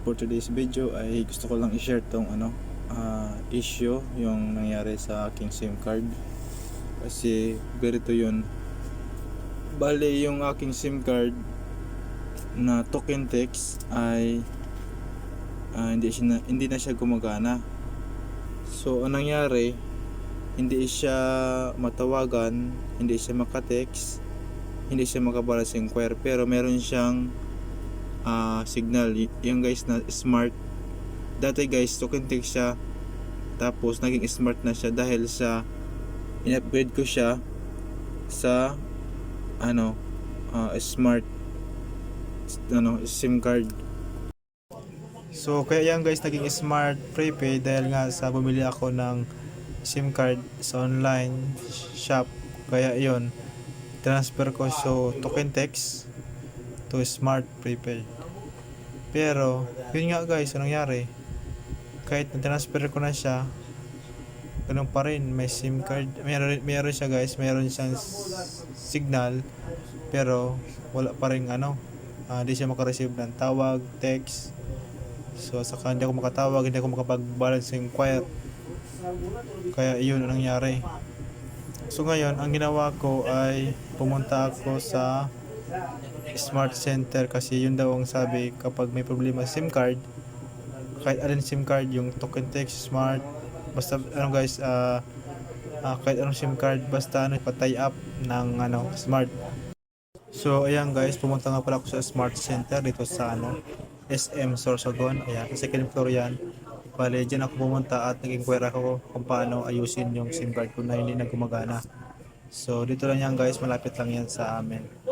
For today's video ay gusto ko lang i-share tong ano ah, issue yung nangyari sa aking SIM card. Kasi ganito yun. Bale yung aking SIM card na token text ay ah, hindi siya na, hindi na siya gumagana. So anong nangyari? Hindi siya matawagan, hindi siya makatext, hindi siya makabalas inquire pero meron siyang ah, signal. Y- yung guys na smart. Dati guys token text siya. Tapos naging smart na siya dahil sa in-upgrade ko siya sa ano ah, smart ano SIM card. So kaya yan guys naging smart prepaid dahil nga sa bumili ako ng SIM card sa online shop. Kaya yon transfer ko. So token text to smart prepaid. Pero, yun nga guys, anong nangyari? Kahit na-transfer ko na siya, ganun pa rin, may SIM card, meron, meron siya guys, meron siyang signal, pero wala pa rin ano, ah, hindi siya makareceive ng tawag, text, so saka hindi ako makatawag, hindi ako makapag-balance inquire, kaya yun ang nangyari. So ngayon, ang ginawa ko ay pumunta ako sa Smart Center kasi yun daw ang sabi kapag may problema SIM card kahit alin SIM card yung token text smart basta ano guys ah ah, kahit anong SIM card basta ano patay up ng ano smart. So ayan guys pumunta nga pala ako sa Smart Center dito sa ano SM Sorsogon. Ayan second floor yan. Bale dyan ako pumunta at nag-inquire ako kung paano ayusin yung SIM card ko na hindi na gumagana. So dito lang yan guys malapit lang yan sa amin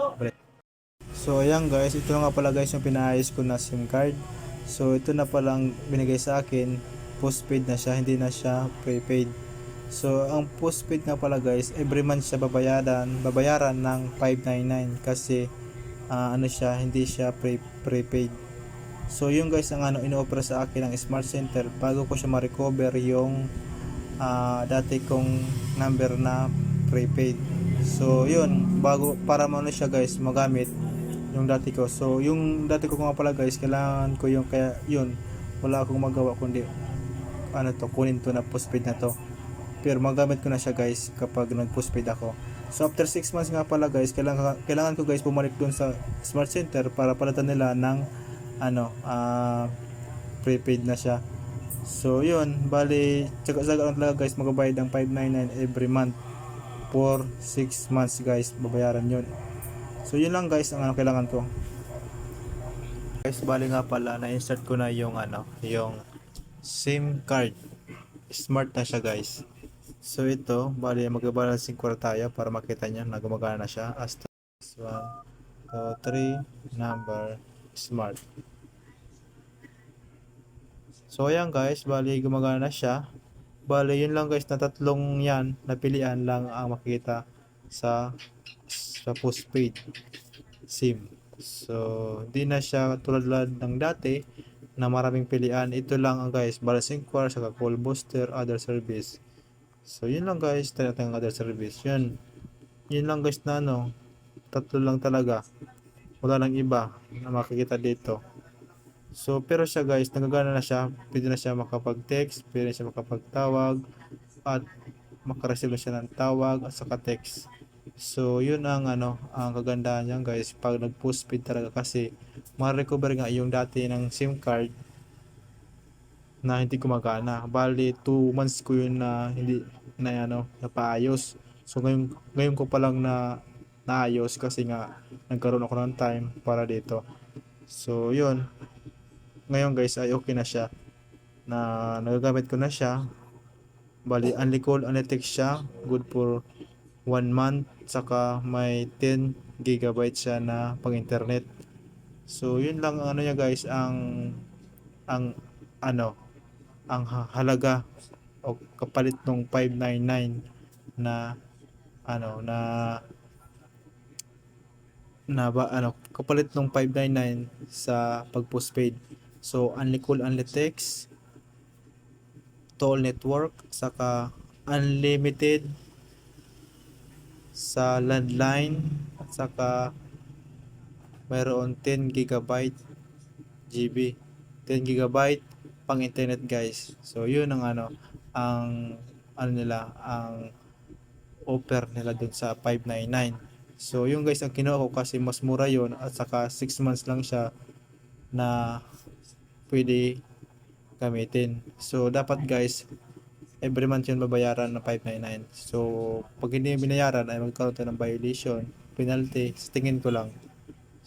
So ayan guys, ito nga pala guys yung pinaayos ko na SIM card. So ito na palang binigay sa akin, postpaid na siya, hindi na siya prepaid. So ang postpaid nga pala guys, every month siya babayaran, babayaran ng 599 kasi ah, ano siya, hindi siya pre prepaid. So yung guys ang ano ino-offer sa akin ng Smart Center bago ko siya ma-recover yung ah, dati kong number na prepaid. So yun, bago para mo ano siya guys magamit yung dati ko. So, yung dati ko nga pala guys, kailangan ko yung kaya yun, wala akong magawa kundi ano to, kunin to na postpaid na to. Pero magamit ko na siya guys kapag nag-postpaid ako. So, after 6 months nga pala guys, kailangan, kailangan ko guys bumalik dun sa Smart Center para palitan nila ng ano, ah prepaid na siya. So, yun, bali, tsaga-tsaga lang talaga guys, magabayad ng 599 every month for 6 months guys, babayaran yun. So yun lang guys ang ano kailangan ko. Guys, bali nga pala na-insert ko na yung ano, yung SIM card. Smart na siya guys. So ito, bali mag-balancing ko tayo para makita niyo na gumagana na siya. Hasta 1, 2, 3, number, smart. So ayan guys, bali gumagana na siya. Bali yun lang guys na tatlong yan napilian lang ang makita sa sa postpaid SIM. So, di na siya tulad ng dati na maraming pilian. Ito lang ang guys, balance inquiry, saka call booster, other service. So, yun lang guys, tayo natin ang other service. Yun. Yun lang guys na ano, tatlo lang talaga. Wala lang iba na makikita dito. So, pero siya guys, nagagana na siya. Pwede na siya makapag-text, pwede na siya makapagtawag, at makareceive na siya ng tawag at saka text. So, yun ang ano, ang kagandahan niyan guys pag nag-postpaid talaga kasi ma-recover nga yung dati ng SIM card na hindi gumagana. Bali, 2 months ko yun na hindi na ano, napaayos. So, ngayon, ngayon ko pa lang na naayos kasi nga nagkaroon ako ng time para dito. So, yun. Ngayon guys ay okay na siya. Na nagagamit ko na siya. Bali, only call, only text siya. Good for 1 month saka may 10 gigabyte siya na pang internet so yun lang ang ano niya guys ang ang ano ang ha- halaga o kapalit nung 599 na ano na na ba ano kapalit nung 599 sa pag postpaid so only call only text toll network saka unlimited sa landline at saka mayroon 10 gigabyte GB 10 gigabyte pang internet guys. So yun ang ano ang ano nila ang offer nila dun sa 599. So yung guys ang kinuha ko kasi mas mura yon at saka 6 months lang siya na pwede gamitin. So dapat guys every month yun babayaran ng 599. So pag hindi binayaran ay magkaroon tayo ng violation, penalty, sa tingin ko lang.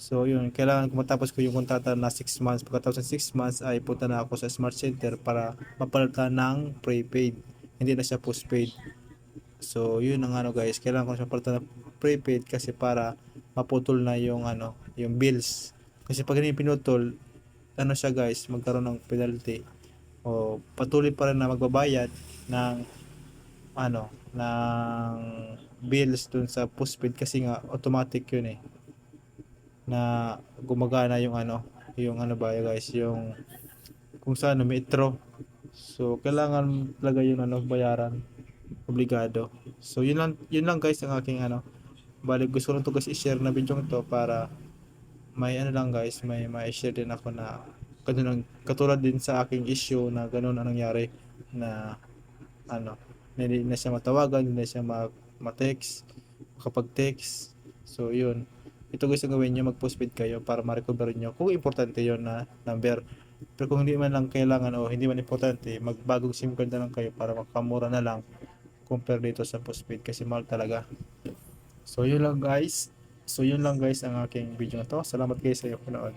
So yun, kailangan ko matapos ko yung kontrata na 6 months. Pagkatapos ng 6 months ay punta na ako sa Smart Center para mapalitan ng prepaid. Hindi na siya postpaid. So yun ang ano guys, kailangan ko siya palitan ng prepaid kasi para maputol na yung ano, yung bills. Kasi pag hindi pinutol, ano siya guys, magkaroon ng penalty. O patuloy pa rin na magbabayad ng ano, ng bills dun sa postpaid kasi nga automatic yun eh na gumagana yung ano, yung ano ba guys, yung kung saan metro. So kailangan talaga yung ano bayaran obligado. So yun lang yun lang guys ang aking ano. Balik gusto ko to guys i-share na video to para may ano lang guys, may mai-share din ako na ganun, katulad din sa aking issue na ganun ang nangyari na ano, hindi na siya matawagan, hindi na siya ma- ma-text, makapag-text. So yun, ito ang gawin nyo, mag-postpaid kayo para ma-recover nyo kung importante yon na number. Pero kung hindi man lang kailangan o hindi man importante, magbagong SIM card na lang kayo para makamura na lang compare dito sa postpaid kasi mahal talaga. So yun lang guys. So yun lang guys ang aking video na to. Salamat guys sa iyo panood.